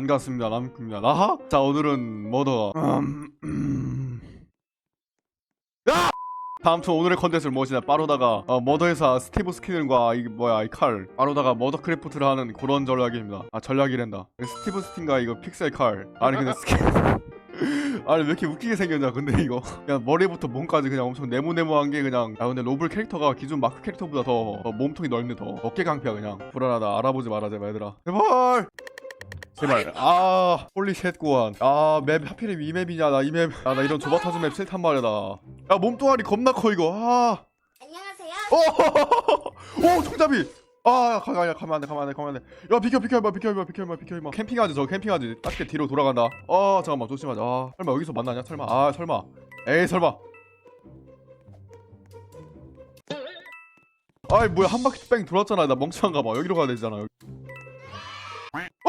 반갑습니다 남입니다. 나하? 자 오늘은 머더? 음, 음. 야! 다음투 오늘의 컨텐츠를 무엇이냐 빠르다가 어, 머더 회사 스티브 스킨과 이 뭐야 이 칼. 빠르다가 머더 크래프트를 하는 그런 전략입니다. 아 전략이란다. 스티브 스킨과 이거 픽셀 칼? 아니 근데 스킨. 아니 왜 이렇게 웃기게 생겼냐 근데 이거. 그냥 머리부터 몸까지 그냥 엄청 네모네모한 게 그냥 아 근데 로블 캐릭터가 기존 마크 캐릭터보다 더, 더 몸통이 넓네 더. 어깨 강피야 그냥. 불안하다. 알아보지 제발 얘들아. 제발 제발 아 홀리 쉣 고안 아 맵 하필이면 이 맵이냐 나 이 맵. 아 나 이런 조바타즈 맵 싫단 말이야 나 야 몸뚱아리 겁나 커 이거. 아. 안녕하세요. 오 총잡이. 아 가, 가, 가면 안돼 가면 안돼 가면 안돼. 야 비켜 비켜 임마 비켜 임마 비켜 임마 비켜 임마. 캠핑하지 저 캠핑하지. 딱게 뒤로 돌아간다. 아 잠깐만 조심하자. 아 설마 여기서 만나냐 설마? 아 설마. 에이 설마. 아이 뭐야 한 바퀴 뺑 돌았잖아. 나 멍청한가 봐. 여기로 가야 되잖아 여기.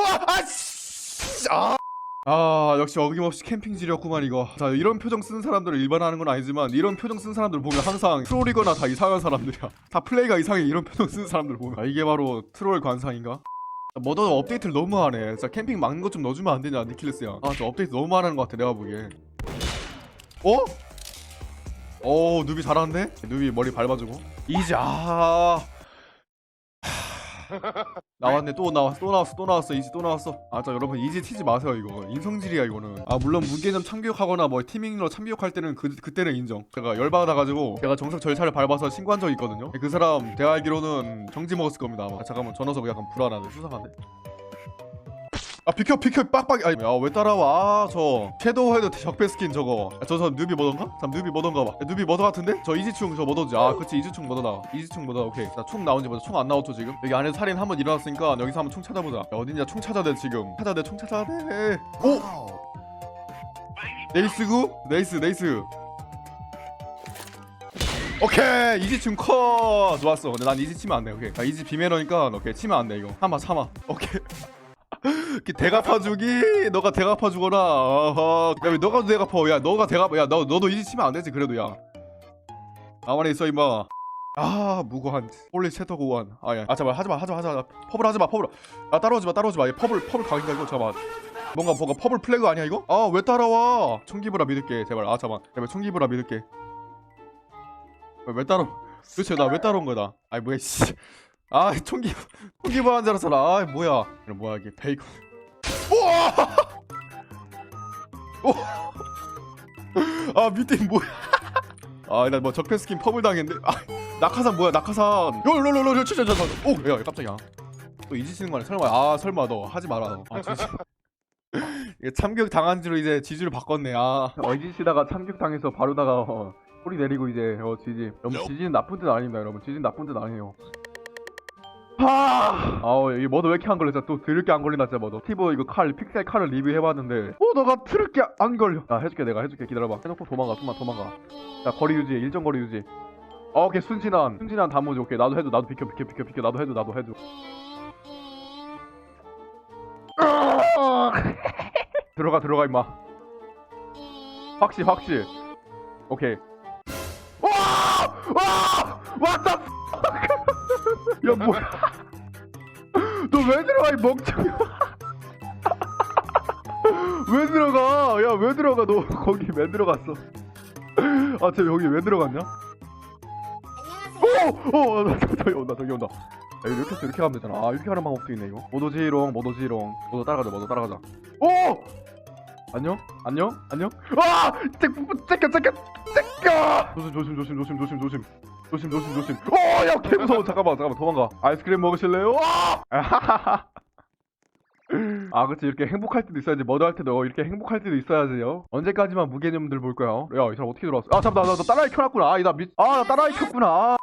와! 아씨! 아! 아 역시 어김없이 캠핑 지렸구만 이거 자 이런 표정 쓰는 사람들을 일반화하는 건 아니지만 이런 표정 쓰는 사람들 보면 항상 트롤이거나 다 이상한 사람들이야 다 플레이가 이상해 이런 표정 쓰는 사람들 보면 아 이게 바로 트롤 관상인가? 머더 업데이트를 너무 하네 진짜 캠핑 막는 것 좀 넣어주면 안 되냐 니킬레스야 아저 업데이트 너무 많은 것 같아 내가 보기에 어? 어 누비 잘하는데? 누비 머리 밟아주고 이제 아 나왔네. 또 나왔어 또 나왔어 또 나왔어. 이지 또 나왔어. 아자 여러분 이지 튀지 마세요 이거. 인성질이야 이거는. 아 물론 무게점 참교육하거나 뭐 티밍러 참교육할 때는 그 그때는 인정. 제가 열받아가지고 제가 정석 절차를 밟아서 신고한 적이 있거든요. 그 사람 제가 알기로는 정지 먹었을 겁니다 아마. 아, 잠깐만 저 녀석 약간 불안하네. 수상한데 아 비켜 비켜 빡빡이 아니 야왜 따라와? 저 섀도우 헤드 적배 스킨 저거. 아, 저저 누비 뭐던가? 잠 누비 뭐던가 봐. 야, 누비 뭐더 같은데? 저 이지충 저 뭐더지. 아 그치 이지충 뭐더다 이지충 뭐더 오케이. 자총 나온지 보자 총 안 나왔죠 지금? 여기 안에서 살인 한 번 일어났으니까 여기서 한번 총 찾아보자. 야, 어딨냐? 총 찾아야 돼 지금. 찾아야 돼총 찾아야 돼. 오! 네이스구? 네이스 네이스. 오케이! 이지 치면 커 좋았어. 근데 난 이지 치면 안돼. 오케이. 아, 이지 비매너니까 오케이 치면 안돼 이거. 참아 참아. 오케이 대갚아주기? 너가 대갚아주거나 어허 야왜 너가 대갚아 야 너가 대갚 야 너, 너도 이지 치면 안 되지 그래도 야. 가만히 있어 임마. 아 무고한 홀리 채터 고한 아야. 아 잠깐 하지마 하지마 하지마. 퍼블 하지마 퍼블. 아 따라오지마 따라오지마. 얘 퍼블 퍼블 각인가 이거? 잠깐만. 뭔가 뭔가 퍼블 플래그 아니야 이거? 아 왜 따라와? 총기브라 믿을게 제발. 아 잠깐 제발 총기브라 믿을게. 왜, 왜 따라 도대체 나 왜 따라온 거다. 아이 뭐야 씨. 아 총기 총기브라 한줄 알았잖아 아 뭐야. 이거 뭐야 이게 베이컨. 우와! 아 밑에 뭐야? 아나 뭐 적폐 스킨 퍼블 당했는데. 아 낙하산 뭐야 낙하산. 요요요요 진짜 진짜 오야 깜짝이야. 또 이지치는 거네 설마 아 설마 너. 하지 마라 너 아 진짜. 이게 참교육 당한 지로 이제 지지를 바꿨네. 아. 어지치다가 참교육 당해서 바로다가 어, 소리 내리고 이제 어 지지. 여러분 지지는 나쁜 뜻 아닙니다 여러분. 지지는 나쁜 뜻 아니에요 하 아우 이 머더 왜 이렇게 안 걸려? 진짜 또 드럽게 안 걸린다 진짜 머더 스티브 이거 칼 픽셀 칼을 리뷰해봤는데. 머더가 드럽게 안 걸려. 나 해줄게 내가 해줄게. 기다려봐. 해놓고 도망가 좀만 도망가. 자 거리 유지 일정 거리 유지. 어, 오케이 순진한. 순진한 단무지 오케이 나도 해줘 나도 비켜 비켜 비켜 비켜. 나도 해줘 나도 해줘. 들어가 들어가 임마. 확실 확실. 오케이. 와 와! 왔다 야 뭐야? 너 왜 들어가 이 멍청이. 왜 들어가? 야 왜 들어가 너? 거기 왜 들어갔어? 아쟤 여기 왜 들어갔냐. 오오나 저기 온다 저기 온다. 야, 이렇게 해서 이렇게 가면 되잖아. 아 이렇게 하는 방법도 있네 이거. 모도지롱 모도지롱. 모도 따라가자 모도 따라가자. 오! 안녕? 안녕? 안녕? 아! 째껴 째껴 조심 조심 조심 조심 조심 조심 조심 조심 조심 오야 개 무서워 잠깐만 잠깐만 도망가 아이스크림 먹으실래요 아 아, 그치. 이렇게 행복할 때도 있어야지. 머더 할 때도 이렇게 행복할 때도 있어야지요. 언제까지만 무개념들 볼 거야? 야, 이 사람 어떻게 들어왔어? 아, 잠깐, 나, 나, 나 따라이 켜놨구나. 아, 나 미, 아, 나 따라이 켰구나. 아.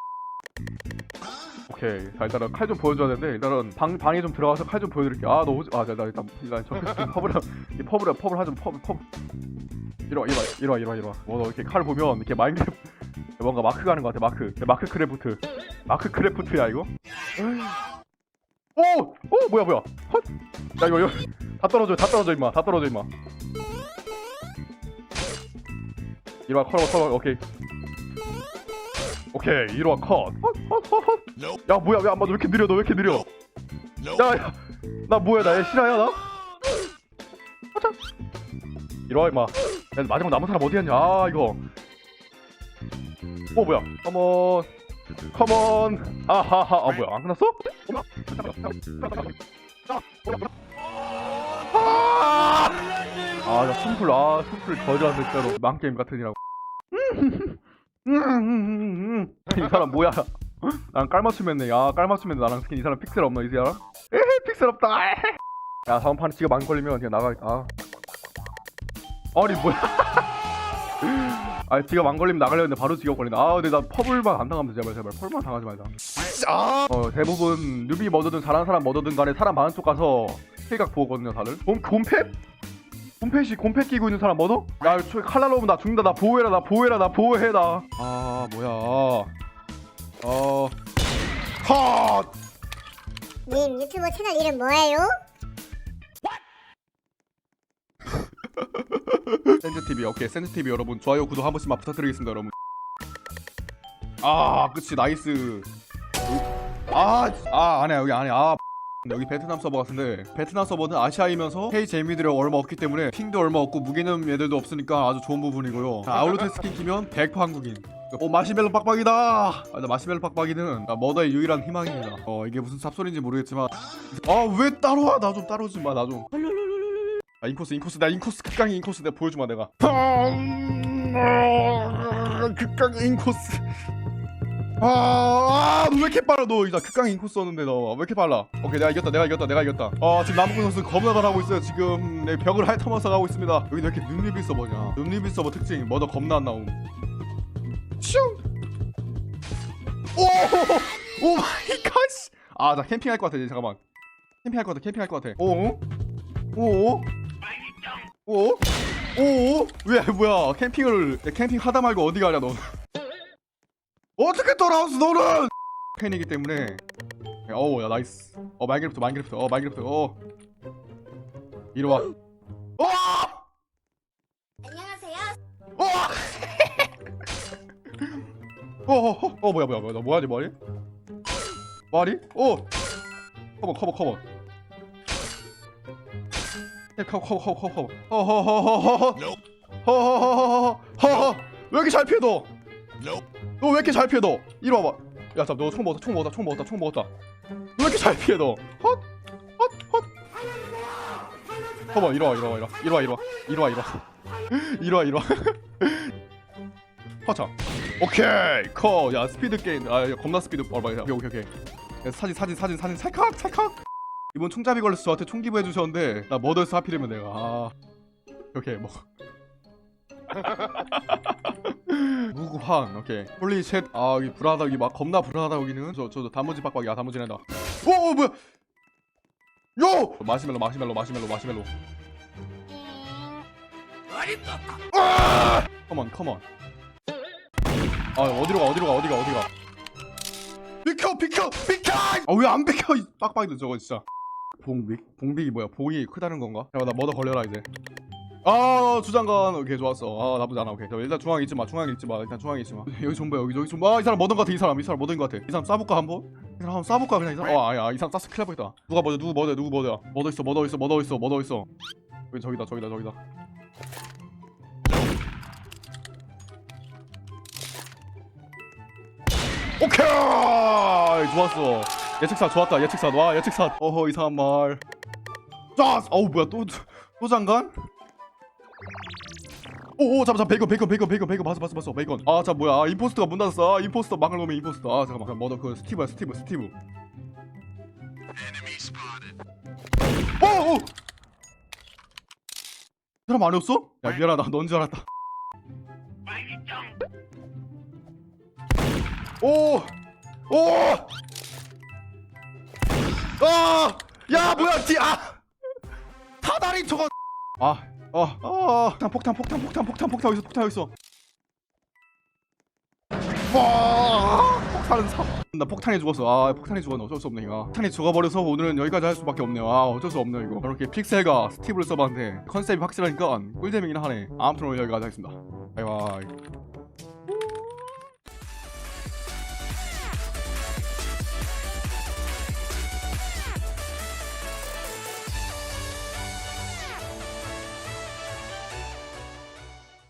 오케이. 자, 일단은 칼 좀 보여줘야 되는데, 일단은 방, 방에 좀 들어가서 칼 좀 보여드릴게. 아, 너 오지, 아, 나, 나 일단, 일단 저, 퍼블, 이 퍼블, 퍼블 하좀 퍼블, 퍼블. 이리와, 이리와, 이리와, 이리와, 이리와. 뭐, 너 이렇게 칼 보면, 이렇게 마인크래프트, 뭔가 마크 가는 것 같아, 마크. 마크 크래프트. 마크 크래프트야, 이거? 오! 오! 뭐야, 뭐야. 헛! 야, 이거, 이거. 다 떨어져, 다 떨어져, 임마. 다 떨어져, 임마. 이리와, 컷, 컷, 오케이. 오케이, 이리와, 컷. 헛, 헛, 헛, 헛. 야, 뭐야, 왜 안 맞아? 왜 이렇게 느려, 너 왜 이렇게 느려? 야, 야. 나 뭐야, 나얘 실화야, 나? 이리와 임마 야, 마지막 남은 사람 어디였냐 아 이거 어 뭐야? 컴온. 컴온. 아하하. 아 뭐야? 안 끝났어? 아나 숨풀 아 숨풀 거지라 진짜로 망 게임 같으니라고. 이 사람 뭐야? 난 깔맞춤했네. 야 깔맞춤했네. 나랑 스킨 이 사람 픽셀 없나 이 사람? 에헤 픽셀 없다. 에헤. 야 다음 판에 지가 망 걸리면 그냥 나가겠다 아. 아니 뭐야 아 지가 망 걸리면 나가려 했는데 바로 지가 걸린다. 아 근데 나 퍼블만 안 당하면 돼 제발 제발. 펄만 당하지 말자. 어 대부분 뉴비 머더든 잘하는 사람 머더든 간에 사람 많은 쪽 가서 킬각 보거든요 다들. 곰, 곰팻? 곰팻이 곰팻 끼고 있는 사람 머더? 야저 칼날 오면 나 죽는다. 나 보호해라 나 보호해라 나 보호해 나아 뭐야. 어. 컷! 님 유튜브 채널 이름 뭐예요? 센즈 TV 오케이. 센즈 TV 여러분 좋아요 구독 한 번씩만 부탁드리겠습니다 여러분. 아 그치 나이스. 아아 안해 여기 안해 아 여기 베트남 서버 같은데. 베트남 서버는 아시아이면서 K 재미들이 얼마 없기 때문에 핑도 얼마 없고 무기능 애들도 없으니까 아주 좋은 부분이고요. 자, 아울루트 스킨 키면 100% 한국인 오 마시멜로 빡빡이다! 아, 나 마시멜로 빡빡이는 나 머더의 유일한 희망입니다. 어 이게 무슨 삽소리인지 모르겠지만. 아 왜 따로 와? 나 좀 따로 좀마 나좀 아 인코스 인코스 나 인코스 극강의 인코스 내가 보여주마 내가 극강의 인코스 아왜 이렇게 빨라 너 이제 극강의 인코스 썼는데 너 왜 이렇게 빨라 오케이 내가 이겼다 내가 이겼다 내가 이겼다 아 지금 남궁 선수 겁나 잘하고 있어요 지금 내 벽을 핥아면서 가고 있습니다 여기 왜 이렇게 눈리비 서버냐 눈리비 서버 특징 뭐더 겁나 안 나옴 슝 오! 오 마이 갓! 아, 나 캠핑할 것 같아, 이제 잠깐만. 캠핑할 것 같아, 캠핑할 것 같아. 오? 오? 오? 오? 왜, 뭐야, 캠핑을, 야, 캠핑 하다 말고 어디 가냐, 너. 어떻게 돌아왔어, 너는! 팬이기 때문에. 어우, 야, 나이스. 어, 마인크래프트, 마인크래프트, 어, 마인크래프트, 어. 이리 와. 어! 안녕하세요. 어! 어, 어, 어, 어, 뭐야, 뭐야, 뭐야, 너 뭐하지, 뭐하지? 뭐하지? 어! 커버, 커버, 커버. 야, 커버, 커버, 커버, 커버, 커버. 허허허허허허. 허허허허허허. 왜 이렇게 잘 피해, 너? 너왜 이렇게 잘 피해, 너? 이리 와봐. 야, 잠, 너총 먹었다, 총 먹었다, 총 먹었다, 총 먹었다. 너왜 이렇게 잘 피해, 너? 헛, 헛, 헛. 커버, 이리 와, 이리 와, 이리 와, 이리 와, 이리 와, 이리 와, 이리 와. 이리 와, 이리 와. 화차 오케이 커 야 스피드 게임 아 야, 겁나 스피드 어 오케이 오케이 오케이 야, 사진 사진 사진 사진 찰칵 찰칵 이번 총잡이 걸려서 저한테 총 기부해 주셨는데 나 머더에서 하필이면 내가. 아 오케이 뭐. 무구한 오케이. 홀리 셋아 여기 불안하다 여기 막 겁나 불안하다 여기는. 저 저 단무지 빡빡이야 단무지 낸다 오, 오 뭐야? 요! 마시멜로 마시멜로 마시멜로 마시멜로. 아! 컴온 컴온 아 어디로 가 어디로 가 어디가 어디가? 비켜 비켜 비켜! 아 왜 안 비켜 이 빡빡이도 저거 진짜 봉빅 봉빅이 뭐야? 봉이 크다는 건가? 야나 머더 걸려라 이제. 아 주장관. 오케이 좋았어. 아 나쁘지 않아. 오케이. 자, 일단 중앙에 있지 마. 중앙에 있지 마. 일단 중앙에 있지 마. 여기 좀봐 여기 저기 좀아이 사람 머던 것 같아 이 사람. 이 사람 것 같아. 이 사람 쏴볼까 한번? 이 사람 한번 쏴볼까 그냥 이 사람? 어 아야. 이 사람 날 뻔했다. 누가 머더 누구 머더 누구 머더야 머더 있어 머더 있어 머더 있어 머더 있어. 여기 저기다 저기다 저기다. 오케이! 좋았어 예측사 좋았다. 예측사 와 예측사. 어허 이상한 말. 짜! 어우 뭐야 또, 또 장관? 오오 잠깐 잠깐 베이컨 베이컨 베이컨 베이컨 베이컨 봤어 봤어 봤어 베이컨. 아자 뭐야 아, 임포스터가 문 닫았어. 아, 임포스터 막을 놈의 임포스터. 아 잠깐만 뭐너 그 스티브야 스티브 스티브. 오오 사람 아니었어? 야 미안하다. 넌 줄 알았다. 오! 오! 아! 야, 뭐야, 뒤, 아! 사다리 저거! 아, 어, 어, 폭탄, 폭탄, 폭탄, 폭탄, 폭탄, 폭탄, 어딨어, 폭탄 어딨어? 와! 폭탄은 사. 나 폭탄에 죽었어. 아, 폭탄에 죽었네. 어쩔 수 없네, 이거. 폭탄이 죽어버려서 오늘은 여기까지 할 수밖에 없네요. 아, 어쩔 수 없네요, 이거. 이렇게 픽셀과 스티브를 써봤는데 컨셉이 확실하니까 꿀잼이긴 하네. 아무튼 오늘 여기까지 하겠습니다. 바이바이.